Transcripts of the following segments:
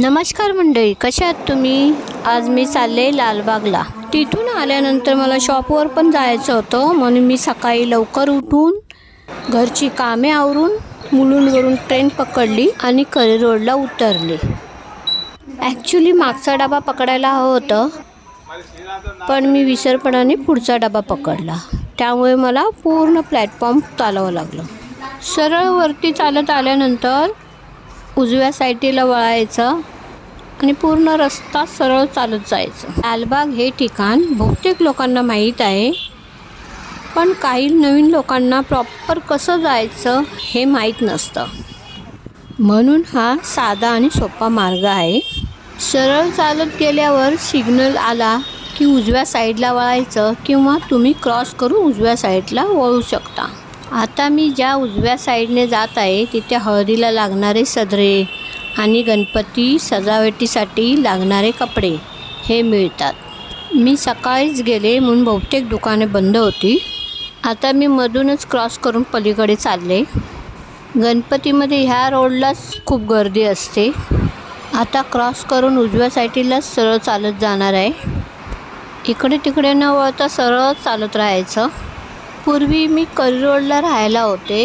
नमस्कार मंडळी कशा आहात तुम्ही? आज मी चालले लालबागला. तिथून आल्यानंतर मला शॉपवर पण जायचं होतं म्हणून मी सकाळी लवकर उठून घरची कामे आवरून मुलूंवरून ट्रेन पकडली आणि करी रोडला उतरले. ॲक्च्युली मागचा डबा पकडायला हवं होतं पण मी विसरपणाने पुढचा डबा पकडला. त्यामुळे मला पूर्ण प्लॅटफॉर्म चालावं लागलं. सरळ वरती चालत आल्यानंतर उजव्या साईडला वळायचं आणि पूर्ण रस्ता सरळ चालत जायचं. लालबाग हे ठिकाण बहुतेक लोकांना माहीत आहे. पण काही नवीन लोकांना प्रॉपर कसं जायचं हे माहीत नसतं. म्हणून हा साधा आणि सोपा मार्ग आहे. सरळ चालत गेल्यावर सिग्नल आला की उजव्या साईडला वळायचं किंवा तुम्ही क्रॉस करून उजव्या साईडला वळू शकता. आता मी ज्या उजव्या साईडने जात आहे तिथे हळदीला लागणारे सदरे आणि गणपती सजावटीसाठी लागणारे कपडे हे मिळतात. मी सकाळीच गेले म्हणून बहुतेक दुकाने बंद होती. आता मी मधूनच क्रॉस करून पलीकडे चालले. गणपतीमध्ये ह्या रोडलाच खूप गर्दी असते. आता क्रॉस करून उजव्या साईडलाच सरळ चालत जाणार आहे. इकडे तिकडे न वळता सरळ चालत राहायचं. पूर्वी मी करी रोडला राहायला होते.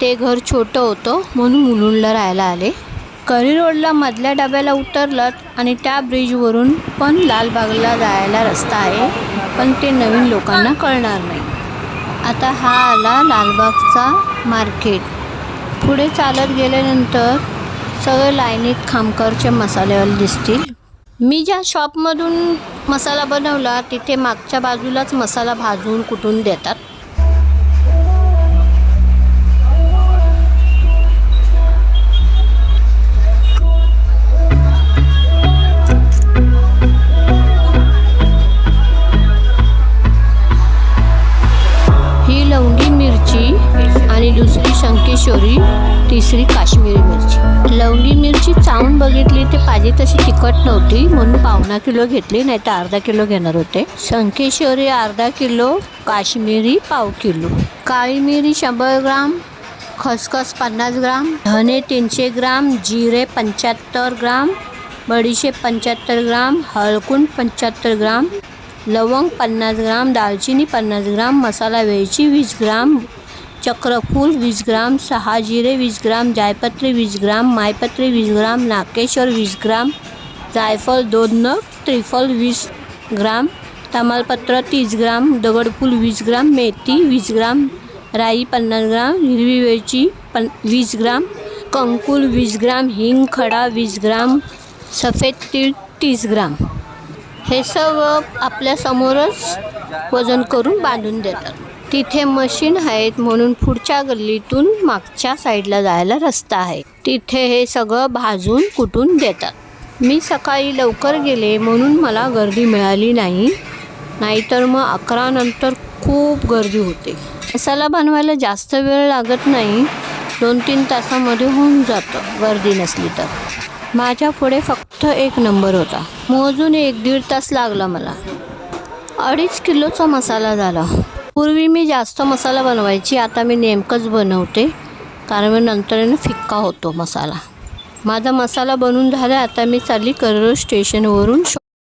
ते घर छोटं होतं म्हणून मुलुंडला राहायला आले. करी रोडला मधल्या डब्याला उतरलं आणि त्या ब्रिजवरून पण लालबागला जायला रस्ता आहे पण ते नवीन लोकांना कळणार नाही. आता हा आला लालबागचा मार्केट. पुढे चालत गेल्यानंतर सगळे लाईनीत खामकरचे मसालेवाले दिसतील. मी ज्या शॉपमधून मसाला बनवला तिथे मागच्या बाजूलाच मसाला भाजून कुटून देतात. मिरची आणि दुसरी शंकेश्वरी तिसरी काश्मीरी मिरची. लवंगी मिरची चावून बघितली ते पाहिजे तशी तिखट नव्हती म्हणून पावणा किलो घेतली नाही तर अर्धा किलो घेणार होते. शंकेश्वरी अर्धा किलो काश्मीरी पाव किलो. काळी मिरी शंभर ग्राम खसखस पन्नास ग्राम धने तीनशे ग्राम जिरे पंच्याहत्तर ग्राम बडीशेप पंच्याहत्तर ग्राम हळकून पंच्याहत्तर ग्राम लवंग पन्नास ग्राम दालचिनी पन्नास ग्राम मसाला वेलची वीस ग्राम चक्रफूल वीस ग्राम सहा जिरे वीस ग्राम जायपत्री वीस ग्राम मायपत्री वीस ग्राम नाकेश्वर वीस ग्राम जायफळ दोन नग त्रिफल वीस ग्राम तमालपत्र तीस ग्राम दगडफूल वीस ग्राम मेथी वीस ग्राम राई पन्नास ग्राम हिरवी वेलची पन वीस ग्राम कंकुल वीस ग्राम हिंग खडा वीस ग्राम सफेद तीळ तीस ग्राम हे सर्व आपल्यासमोरच वजन करून बांधून देतात. तिथे मशीन आहेत म्हणून पुढच्या गल्लीतून मागच्या साईडला जायला रस्ता आहे. तिथे हे सगळं भाजून कुटून देतात. मी सकाळी लवकर गेले म्हणून मला गर्दी मिळाली नाही. नाहीतर मग अकरा नंतर खूप गर्दी होते. मसाला बनवायला जास्त वेळ लागत नाही. दोन तीन तासामध्ये होऊन जातं. गर्दी नसली तर. माझ्या पुढे फक्त एक नंबर होता. मोजून एक दीड तास लागला मला. अडीच किलोचा मसाला झाला. पूर्वी मी जास्त मसाला बनवायची आता मी नेमकंच बनवते. कारण मी नंतर फिक्का होतो मसाला. माझा मसाला बनवून झाला आता मी चालली करोड स्टेशनवरून शो